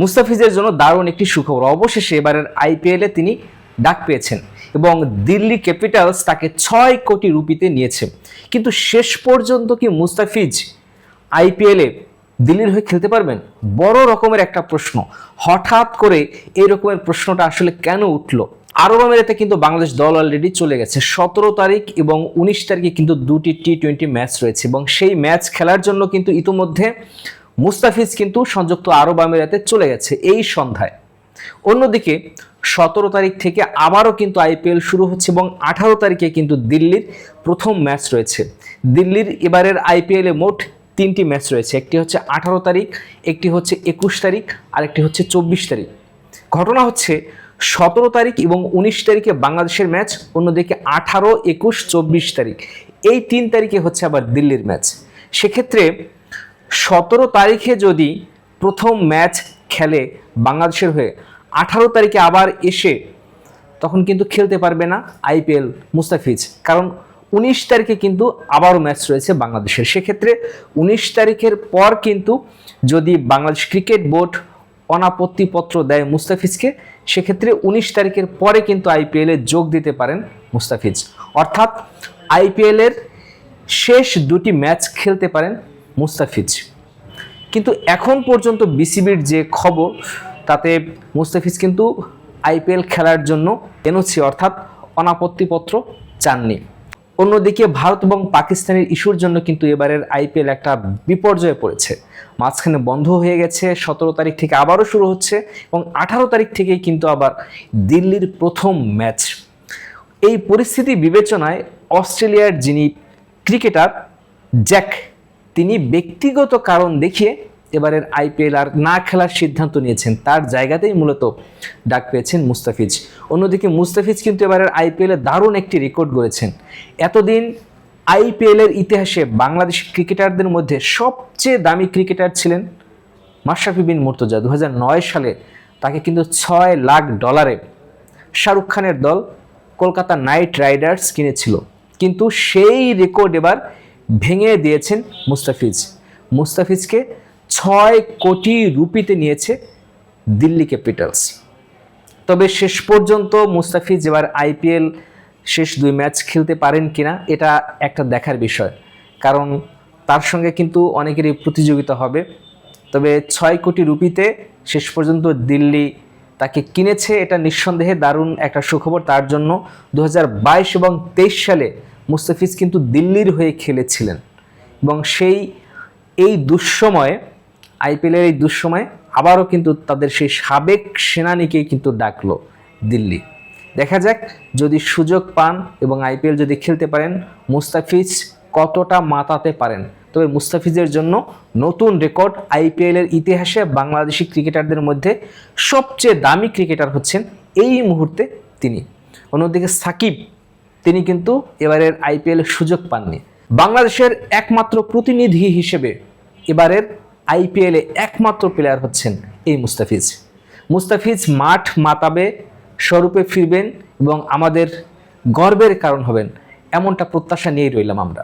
মুস্তাফিজের জন্য দারুণ একটি সুখবর। অবশেষে এবারের আইপিএলে তিনি ডাক পেয়েছেন এবং দিল্লি ক্যাপিটালস তাকে ছয় কোটি রুপিতে নিয়েছে। কিন্তু শেষ পর্যন্ত কি মুস্তাফিজ আইপিএলে দিল্লির হয়ে খেলতে পারবেন? বড় রকমের একটা প্রশ্ন। হঠাৎ করে এই রকমের প্রশ্নটা আসলে কেন উঠল? আরব আমিরাতে কিন্তু বাংলাদেশ দল অলরেডি চলে গেছে। সতেরো তারিখ এবং উনিশ তারিখে কিন্তু দুটি টি টোয়েন্টি ম্যাচ রয়েছে এবং সেই ম্যাচ খেলার জন্য কিন্তু ইতোমধ্যে মুস্তাফিজ কিন্তু সংযুক্ত আরব আমিরাতে চলে গেছে এই সন্ধ্যায়। অন্যদিকে সতেরো তারিখ থেকে আবারও কিন্তু আইপিএল শুরু হচ্ছে এবং আঠারো তারিখে কিন্তু দিল্লির প্রথম ম্যাচ রয়েছে। দিল্লির এবারের আইপিএলে মোট তিনটি ম্যাচ রয়েছে। একটি হচ্ছে আঠারো তারিখ, একটি হচ্ছে একুশ তারিখ আর একটি হচ্ছে চব্বিশ তারিখ। ঘটনা হচ্ছে সতেরো তারিখ এবং উনিশ তারিখে বাংলাদেশের ম্যাচ, অন্যদিকে আঠারো, একুশ, চব্বিশ তারিখ। এই তিন তারিখে হচ্ছে আবার দিল্লির ম্যাচ। সেক্ষেত্রে সতেরো তারিখে যদি প্রথম ম্যাচ খেলে বাংলাদেশের হয়ে, আঠারো তারিখে আবার এসে তখন কিন্তু খেলতে পারবে না আইপিএল মুস্তাফিজ। কারণ উনিশ তারিখে কিন্তু আবারও ম্যাচ রয়েছে বাংলাদেশের। সেক্ষেত্রে উনিশ তারিখের পর কিন্তু যদি বাংলাদেশ ক্রিকেট বোর্ড অনাপত্তিপত্র দেয় মুস্তাফিজকে, সেক্ষেত্রে উনিশ তারিখের পরে কিন্তু আইপিএলে যোগ দিতে পারেন মুস্তাফিজ। অর্থাৎ আইপিএলের শেষ দুটি ম্যাচ খেলতে পারেন মুস্তাফিজ। কিন্তু এখন পর্যন্ত বিসিবির যে খবর, তাতে মুস্তাফিজ কিন্তু আইপিএল খেলার জন্য এনওসি অর্থাৎ অনাপত্তিপত্র চাননি। অন্যদিকে ভারত এবং পাকিস্তানের ইস্যুর জন্য কিন্তু এবারের আইপিএল একটা বিপর্যয়ে পড়েছে। মাঝখানে বন্ধ হয়ে গেছে, সতেরো তারিখ থেকে আবারও শুরু হচ্ছে এবং আঠারো তারিখ থেকেই কিন্তু আবার দিল্লির প্রথম ম্যাচ। এই পরিস্থিতি বিবেচনায় অস্ট্রেলিয়ার যিনি ক্রিকেটার, জ্যাক তিনি ব্যক্তিগত কারণ দেখিয়ে এবারের আইপিএল আর না খেলার সিদ্ধান্ত নিয়েছেন। তার জায়গাতেই মূলত ডাক পেয়েছেন মুস্তাফিজ। অন্যদিকে মুস্তাফিজ কিন্তু এবারের আইপিএলে দারুণ একটি রেকর্ড গড়েছেন। এতদিন আইপিএলের ইতিহাসে বাংলাদেশ ক্রিকেটারদের মধ্যে সবচেয়ে দামি ক্রিকেটার ছিলেন মাশরাফি বিন মুর্তজা। দু হাজার নয় সালে তাকে কিন্তু ছয় লাখ ডলারে শাহরুখ খানের দল কলকাতা নাইট রাইডার্স কিনেছিল। কিন্তু সেই রেকর্ড এবার ভেঙে দিয়েছেন মুস্তাফিজ। মুস্তাফিজকে ছয় কোটি রুপিতে নিয়েছে দিল্লি ক্যাপিটালস। তবে শেষ পর্যন্ত মুস্তাফিজ এবার আইপিএল শেষ দুই ম্যাচ খেলতে পারেন কিনা, এটা একটা দেখার বিষয়। কারণ তার সঙ্গে কিন্তু অনেকেরই প্রতিযোগিতা হবে। তবে ছয় কোটি রুপিতে শেষ পর্যন্ত দিল্লি তাকে কিনেছে, এটা নিঃসন্দেহে দারুণ একটা সুখবর। তার জন্য দু হাজার বাইশ এবং তেইশ সালে মুস্তাফিজ কিন্তু দিল্লির হয়ে খেলেছিলেন। এবং সেই, এই দুঃসময়ে, আইপিএলের এই দুঃসময়ে আবারও কিন্তু তাদের সেই সাবেক সেনানীকেই কিন্তু ডাকলো দিল্লি। দেখা যাক যদি সুযোগ পান এবং আইপিএল যদি খেলতে পারেন, মুস্তাফিজ কতটা মাতাতে পারেন। তবে মুস্তাফিজের জন্য নতুন রেকর্ড আইপিএলের ইতিহাসে বাংলাদেশি ক্রিকেটারদের মধ্যে সবচেয়ে দামি ক্রিকেটার হচ্ছেন এই মুহূর্তে তিনি। অন্যদিকে সাকিব তিনি কিন্তু এবারের আইপিএলের সুযোগ পাননি। বাংলাদেশের একমাত্র প্রতিনিধি হিসেবে এবারের আইপিএলে একমাত্র প্লেয়ার হচ্ছেন এই মুস্তাফিজ। মুস্তাফিজ মাঠ মাতাবে, স্বরূপে ফিরবেন এবং আমাদের গর্বের কারণ হবেন, এমনটা প্রত্যাশা নিয়েই রইলাম আমরা।